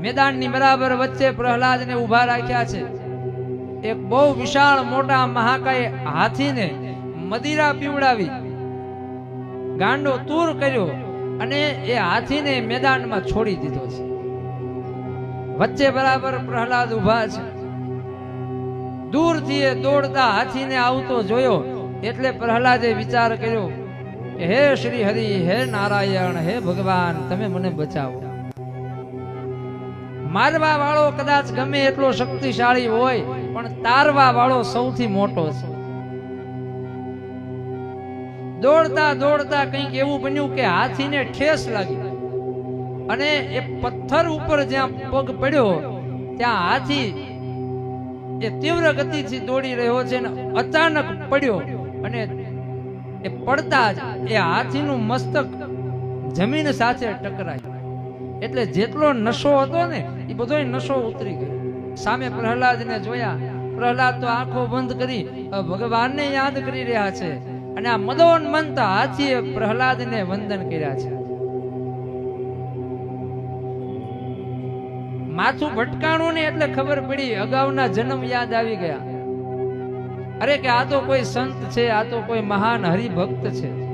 મેદાનની બરાબર વચ્ચે પ્રહલાદને ઊભા રાખ્યા છે. એક બહુ વિશાળ મોટા મહાકાય હાથીને મદિરા પીવડાવી. ગાંડો તૂર કર્યો અને એ હાથીને મેદાનમાં છોડી દીધો છે. વચ્ચે બરાબર પ્રહલાદ ઊભા છે. દૂરથી એ દોડતા હાથીને આવતો જોયો એટલે પ્રહલાદે વિચાર કર્યો હે શ્રી હરિ, હે નારાયણ, હે ભગવાન, તમે મને બચાવો. મારવા વાળો કદાચ ગમે એટલો શક્તિશાળી હોય, પણ તારવા વાળો સૌથી મોટો છે. દોડતા દોડતા કંઈક એવું બન્યું કે હાથીને ઠેસ લાગી. અને એ પથ્થર ઉપર જ્યાં પગ પડ્યો, ત્યાં હાથી એ તીવ્ર ગતિથી દોડી રહ્યો છે અને અચાનક પડ્યો. અને એ પડતા જ એ હાથીનું મસ્તક જમીન સાથે ટકરાય. એટલે જેટલો નશો હતો ને એ બધો નશો ઉતરી ગયો. સામે પ્રહલાદને જોયા. પ્રહલાદ તો આંખો બંધ કરી ભગવાનને યાદ કરી રહ્યા છે. અને આ મદોન મનતા હાથીએ પ્રહલાદને વંદન કર્યા છે. માથું ભટકાણું ને એટલે ખબર પડી, અગાઉના જન્મ યાદ આવી ગયા. અરે કે આ તો કોઈ સંત છે, આ તો કોઈ મહાન હરિભક્ત છે.